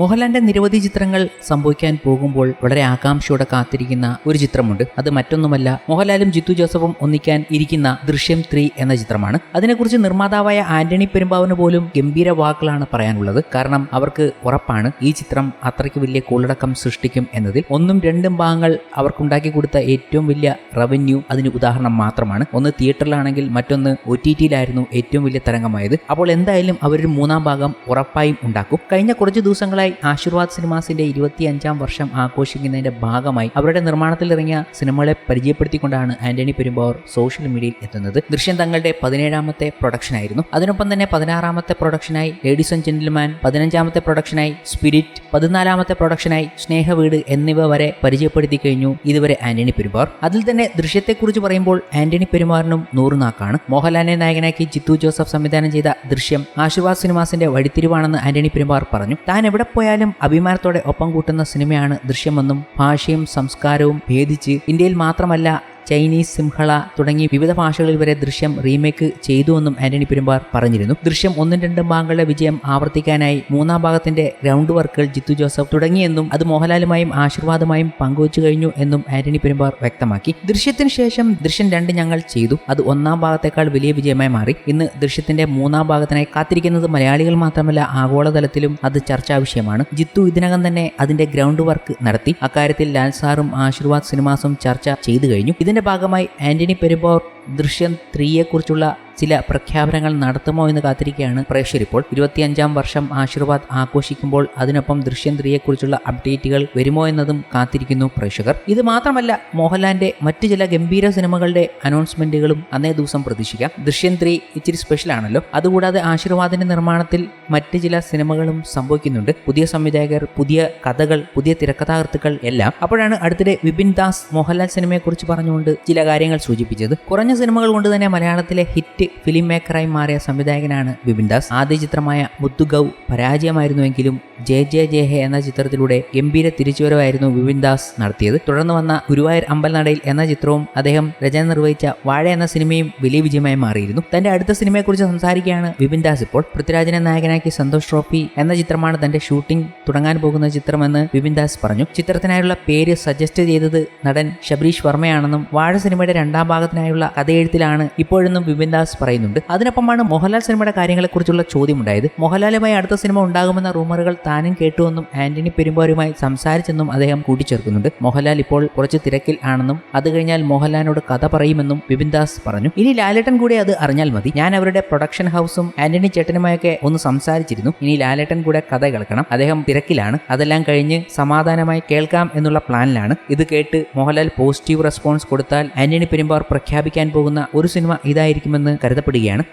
മോഹൻലാലിന്റെ നിരവധി ചിത്രങ്ങൾ സംഭവിക്കാൻ പോകുമ്പോൾ വളരെ ആകാംക്ഷയോടെ കാത്തിരിക്കുന്ന ഒരു ചിത്രമുണ്ട്. അത് മറ്റൊന്നുമല്ല മോഹൻലാലും ജിത്തു ജോസഫും ഒന്നിക്കാൻ ഇരിക്കുന്ന ദൃശ്യം ത്രീ എന്ന ചിത്രമാണ്. അതിനെക്കുറിച്ച് നിർമ്മാതാവായ ആന്റണി പെരുമ്പാവിന് പോലും ഗംഭീര വാക്കുകളാണ് പറയാനുള്ളത്. കാരണം അവർക്ക് ഉറപ്പാണ് ഈ ചിത്രം അത്രയ്ക്ക് വലിയ കൂളടക്കം സൃഷ്ടിക്കും എന്നതിൽ. ഒന്നും രണ്ടും ഭാഗങ്ങൾ അവർക്കുണ്ടാക്കി കൊടുത്ത ഏറ്റവും വലിയ റവന്യൂ അതിന് ഉദാഹരണം മാത്രമാണ്. ഒന്ന് തിയേറ്ററിലാണെങ്കിൽ മറ്റൊന്ന് ഒ ടി ടിയിലായിരുന്നു ഏറ്റവും വലിയ തരംഗമായത്. അപ്പോൾ എന്തായാലും അവരൊരു മൂന്നാം ഭാഗം ഉറപ്പായും ഉണ്ടാക്കും. കഴിഞ്ഞ കുറച്ച് ദിവസങ്ങളായി ആശീർവാദ് സിനിമാസിന്റെ ഇരുപത്തി അഞ്ചാം വർഷം ആഘോഷിക്കുന്നതിന്റെ ഭാഗമായി അവരുടെ നിർമ്മാണത്തിൽ ഇറങ്ങിയ സിനിമകളെ പരിചയപ്പെടുത്തിക്കൊണ്ടാണ് ആന്റണി പെരുമ്പാവൂർ സോഷ്യൽ മീഡിയയിൽ എത്തുന്നത്. ദൃശ്യം തങ്ങളുടെ പതിനേഴാമത്തെ പ്രൊഡക്ഷനായിരുന്നു അതിനൊപ്പം തന്നെ പതിനാറാമത്തെ പ്രൊഡക്ഷനായി ലേഡീസ് ആൻഡ് ജെന്റിൽമാൻ പതിനഞ്ചാമത്തെ പ്രൊഡക്ഷനായി സ്പിരിറ്റ് പതിനാലാമത്തെ പ്രൊഡക്ഷനായി സ്നേഹവീട് എന്നിവ വരെ പരിചയപ്പെടുത്തി കഴിഞ്ഞു ഇതുവരെ ആന്റണി പെരുമ്പാവൂർ. അതിൽ തന്നെ ദൃശ്യത്തെക്കുറിച്ച് പറയുമ്പോൾ ആന്റണി പെരുമാറിനും നൂറുനാക്കാണ്. മോഹൻലാലിനെ നായകനാക്കി ജിത്തു ജോസഫ് സംവിധാനം ചെയ്ത ദൃശ്യം ആശീർവാദ് സിനിമാസിന്റെ വഴിത്തിരിവാണെന്ന് ആന്റണി പെരുമാർ പറഞ്ഞു. താൻ എവിടെ പോയാലും അഭിമാനത്തോടെ ഒപ്പം കൂട്ടുന്ന സിനിമയാണ് ദൃശ്യമെന്നും ഭാഷയും സംസ്കാരവും ഭേദിച്ച് ഇന്ത്യയിൽ മാത്രമല്ല ചൈനീസ് സിംഹള തുടങ്ങി വിവിധ ഭാഷകളിൽ വരെ ദൃശ്യം റീമേക്ക് ചെയ്തുവെന്നും ആന്റണി പെരുമ്പാർ പറഞ്ഞിരുന്നു. ദൃശ്യം ഒന്നും രണ്ടും ഭാഗങ്ങളുടെ വിജയം ആവർത്തിക്കാനായി മൂന്നാം ഭാഗത്തിന്റെ ഗ്രൗണ്ട് വർക്കുകൾ ജിത്തു ജോസഫ് തുടങ്ങിയെന്നും അത് മോഹൻലാലുമായും ആശീർവാദമായും പങ്കുവച്ചു കഴിഞ്ഞു എന്നും ആന്റണി പെരുമ്പാർ വ്യക്തമാക്കി. ദൃശ്യത്തിന് ശേഷം ദൃശ്യം രണ്ട് ഞങ്ങൾ ചെയ്തു. അത് ഒന്നാം ഭാഗത്തേക്കാൾ വലിയ വിജയമായി മാറി. ഇന്ന് ദൃശ്യത്തിന്റെ മൂന്നാം ഭാഗത്തിനായി കാത്തിരിക്കുന്നത് മലയാളികൾ മാത്രമല്ല ആഗോളതലത്തിലും അത് ചർച്ചാ വിഷയമാണ്. ജിത്തു ഇതിനകം തന്നെ അതിന്റെ ഗ്രൗണ്ട് വർക്ക് നടത്തി. അക്കാര്യത്തിൽ ലാൽ സാറും ആശീർവാദ് സിനിമാസും ചർച്ച ചെയ്തു കഴിഞ്ഞു. ഇതിന്റെ ഭാഗമായി ആന്റണി പെരുമ്പോർ ദൃശ്യം ത്രീയെക്കുറിച്ചുള്ള ചില പ്രഖ്യാപനങ്ങൾ നടത്തുമോ എന്ന് കാത്തിരിക്കുകയാണ് പ്രേക്ഷകർ ഇപ്പോൾ. ഇരുപത്തിയഞ്ചാം വർഷം ആശീർവാദ് ആഘോഷിക്കുമ്പോൾ അതിനൊപ്പം ദൃശ്യം ത്രീയെക്കുറിച്ചുള്ള അപ്ഡേറ്റുകൾ വരുമോ എന്നതും കാത്തിരിക്കുന്നു പ്രേക്ഷകർ. ഇത് മാത്രമല്ല മോഹൻലാലിന്റെ മറ്റു ചില ഗംഭീര സിനിമകളുടെ അനൗൺസ്മെന്റുകളും അന്നേ ദിവസം പ്രതീക്ഷിക്കാം. ദൃശ്യം ത്രീ ഇച്ചിരി സ്പെഷ്യൽ ആണല്ലോ. അതുകൂടാതെ ആശീർവാദിന്റെ നിർമ്മാണത്തിൽ മറ്റ് ചില സിനിമകളും സംഭവിക്കുന്നുണ്ട്. പുതിയ സംവിധായകർ പുതിയ കഥകൾ പുതിയ തിരക്കഥാകൃത്തുക്കൾ എല്ലാം. അപ്പോഴാണ് അടുത്തിടെ വിപിൻ ദാസ് മോഹൻലാൽ സിനിമയെക്കുറിച്ച് പറഞ്ഞുകൊണ്ട് ചില കാര്യങ്ങൾ സൂചിപ്പിച്ചത്. കുറഞ്ഞ സിനിമകൾ കൊണ്ട് തന്നെ മലയാളത്തിലെ ഹിറ്റ് ഫിലിം മേക്കറായി മാറിയ സംവിധായകനാണ് ബിപിൻ ദാസ്. ആദ്യ ചിത്രമായ മുത്തുഗൗ പരാജയമായിരുന്നുവെങ്കിലും ജെ ജെ ജെ ഹെ എന്ന ചിത്രത്തിലൂടെ ഗംഭീര തിരിച്ചുവരവായിരുന്നു ബിപിൻ ദാസ് നടത്തിയത്. തുടർന്ന് വന്ന ഗുരുവായൂർ അമ്പൽനടയിൽ എന്ന ചിത്രവും അദ്ദേഹം രചന നിർവഹിച്ച വാഴ എന്ന സിനിമയും വലിയ വിജയമായി മാറിയിരുന്നു. തന്റെ അടുത്ത സിനിമയെക്കുറിച്ച് സംസാരിക്കുകയാണ് ബിപിൻ ദാസ് ഇപ്പോൾ. പൃഥ്വിരാജിനെ നായകനാക്കി സന്തോഷ് ട്രോഫി എന്ന ചിത്രമാണ് തന്റെ ഷൂട്ടിംഗ് തുടങ്ങാൻ പോകുന്ന ചിത്രമെന്ന് ബിപിൻ ദാസ് പറഞ്ഞു. ചിത്രത്തിനായുള്ള പേര് സജസ്റ്റ് ചെയ്തത് നടൻ ശബരീഷ് വർമ്മയാണെന്നും വാഴ സിനിമയുടെ രണ്ടാം ഭാഗത്തിനായുള്ള കഥയെഴുത്തിലാണ് ഇപ്പോഴെന്നും വിപിൻ ദാസ് പറയുന്നുണ്ട്. അതിനൊപ്പമാണ് മോഹൻലാൽ സിനിമയുടെ കാര്യങ്ങളെക്കുറിച്ചുള്ള ചോദ്യമുണ്ടായത്. മോഹൻലാലുമായി അടുത്ത സിനിമ ഉണ്ടാകുമെന്ന റൂമറുകൾ താനും കേട്ടുവെന്നും ആന്റണി പെരുമ്പാരുമായി സംസാരിച്ചെന്നും അദ്ദേഹം കൂട്ടിച്ചേർക്കുന്നുണ്ട്. മോഹൻലാൽ ഇപ്പോൾ കുറച്ച് തിരക്കിൽ ആണെന്നും അത് കഴിഞ്ഞാൽ മോഹൻലാലിനോട് കഥ പറയുമെന്നും വിപിൻ ദാസ് പറഞ്ഞു. ഇനി ലാലേട്ടൻ കൂടെ അത് അറിഞ്ഞാൽ മതി. ഞാൻ അവരുടെ പ്രൊഡക്ഷൻ ഹൗസും ആന്റണി ചേട്ടനുമായൊക്കെ ഒന്ന് സംസാരിച്ചിരുന്നു. ഇനി ലാലേട്ടൻ കൂടെ കഥ കേൾക്കണം. അദ്ദേഹം തിരക്കിലാണ്. അതെല്ലാം കഴിഞ്ഞ് സമാധാനമായി കേൾക്കാം എന്നുള്ള പ്ലാനിലാണ്. ഇത് കേട്ട് മോഹൻലാൽ പോസിറ്റീവ് റെസ്പോൺസ് കൊടുത്താൽ ആന്റണി പെരുമ്പാർ പ്രഖ്യാപിക്കാൻ പോകുന്ന ഒരു സിനിമ ഇതായിരിക്കുമെന്ന് കരുതപ്പെടുകയാണ്.